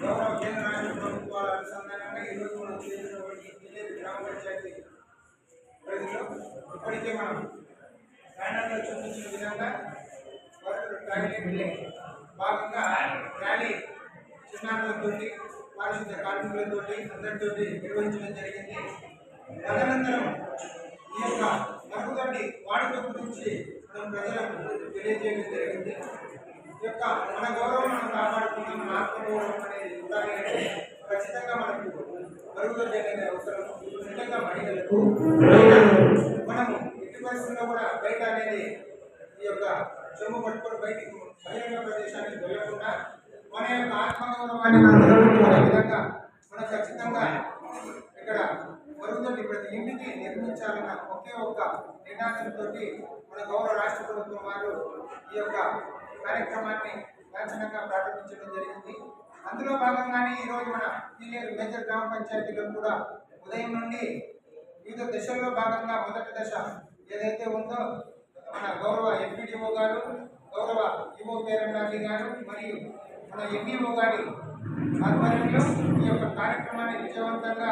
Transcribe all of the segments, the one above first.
గౌరవ కేంద్ర రాష్ట్ర ప్రభుత్వాల అనుసంధానంగా ఈరోజు మనం చేసినటువంటి గ్రామ పంచాయతీ పరిధిలో ఇప్పటికే మనం బ్యానర్లో చూపించిన విధంగా టాయిలెట్ భాగంగా ర్యాలీ చిన్నారులతోటి పారిశుద్ధ కార్మికులతోటి అందరితోటి నిర్వహించడం జరిగింది. తదనంతరం ఈ యొక్క మరుగుదొడ్డి వాడుక గురించి మనం ప్రజలకు తెలియజేయడం జరిగింది. ఈ యొక్క మన గౌరవం మనం కాపాడుకున్నాం మన ఆత్మగౌరవం అనేది ఉండాలి అంటే ఖచ్చితంగా మనకు మరుగుదొడ్డి అనేది అవసరం. ముఖ్యంగా మహిళలకు మనము ఎట్టి పరిస్థితుల్లో కూడా బయట అనేది ఈ యొక్క చెమ్ము పట్టుకొని బయటికి బహిరంగ ప్రదేశానికి వెళ్ళకుండా మన యొక్క ఆత్మగౌరవాన్ని మనం నిలబెట్టుకునే విధంగా మనం ఖచ్చితంగా ఇక్కడ మరుగుదొడ్డి ప్రతి ఇంటికి నిర్మించాలన్న ఒకే ఒక్క నినాదంతో మన గౌరవ రాష్ట్ర ప్రభుత్వం వారు ఈ యొక్క కార్యక్రమాన్ని లాంఛనంగా ప్రారంభించడం జరిగింది. అందులో భాగంగానే ఈరోజు మన పీలేరు మేజర్ గ్రామ పంచాయతీలో కూడా ఉదయం నుండి వివిధ దశల్లో భాగంగా మొదటి దశ ఏదైతే ఉందో మన గౌరవ ఎంపీడీఓ గారు గౌరవ ఈఓ పేరండాజీ గారు మరియు మన ఎంఈఓ గారి ఆధ్వర్యంలో ఈ యొక్క కార్యక్రమాన్ని విజయవంతంగా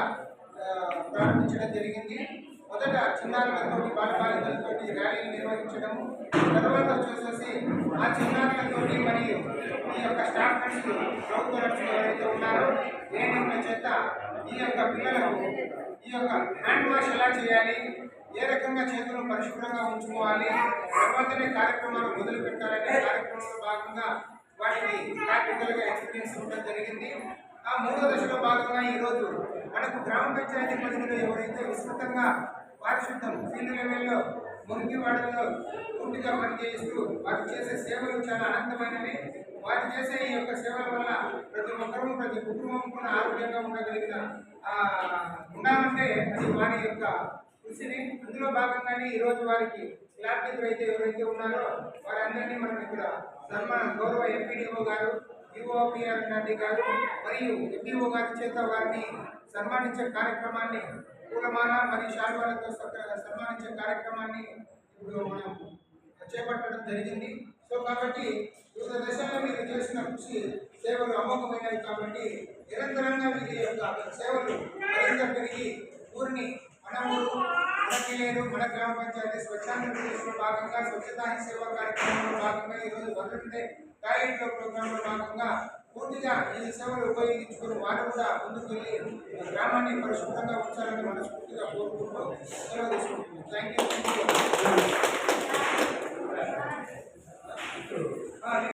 ప్రారంభించడం జరిగింది. మొదట చిన్నారులతోటి బాలబాలికలతోటి ర్యాలీలు నిర్వహించడము తర్వాత వచ్చేసేసి ఆ చిన్నారులతోటి మరియు ఈ యొక్క స్టాఫ్ నర్సులు ప్రభుత్వ నర్సులు ఎవరైతే ఉన్నారో ఏఎన్ఎంల చేత ఈ యొక్క పిల్లలకు ఈ యొక్క హ్యాండ్ వాష్ ఎలా చేయాలి ఏ రకంగా చేతులను పరిశుభ్రంగా ఉంచుకోవాలి తర్వాతనే కార్యక్రమాలు మొదలు పెట్టాలనే కార్యక్రమంలో భాగంగా వాటిని ప్రాక్టికల్గా ఎక్స్పీరియన్స్ ఉండడం జరిగింది. ఆ మూడో దశలో భాగంగా ఈ రోజు మనకు గ్రామ పంచాయతీ పరిధిలో ఎవరైతే విస్తృతంగా పారిశుద్ధం ఫీల్డ్ లెవెల్లో మురికి వాడల్లో పూర్తిగా పనిచేస్తూ వారు చేసే సేవలు చాలా అనంతమైనవి. వారు చేసే ఈ యొక్క సేవల వల్ల ప్రతి ఒక్కరూ ప్రతి కుటుంబం కూడా ఆరోగ్యంగా ఉండగలిగిన ఆ, ఉండాలంటే అది వారి యొక్క కృషిని. అందులో భాగంగానే ఈరోజు వారికి ల్యాబ్ అయితే ఎవరైతే ఉన్నారో వారందరినీ మనం ఇక్కడ సన్మాన గౌరవ ఎంపీడీఓ గారు యుఓపిఆర్ నాటి గారు మరియు ఎంపీఓ గారి చేత వారిని సన్మానించే కార్యక్రమాన్ని పూలమాల మరియు శాల్వాలతో సన్మానించే కార్యక్రమాన్ని ఇప్పుడు మనం చేపట్టడం జరిగింది. సో కాబట్టి వివిధ దశల్లో మీరు చేసిన కృషి సేవలు అమోఘమైనవి కాబట్టి నిరంతరంగా మీరు యొక్క సేవలు కూడా గ్రామ పంచాయతీ స్వచ్ఛాంధ్రప్రదేశ్లో భాగంగా స్వచ్ఛతా హీ సేవ కార్యక్రమంలో భాగంగా ఈరోజు వదలంటే టాయిలెట్లో ప్రోగ్రాంలో భాగంగా పూర్తిగా ఈ సేవలు ఉపయోగించుకుని వారు కూడా ముందుకు వెళ్ళి గ్రామాన్ని పరిశుభ్రంగా ఉంచాలని మనస్ఫూర్తిగా కోరుకుంటూ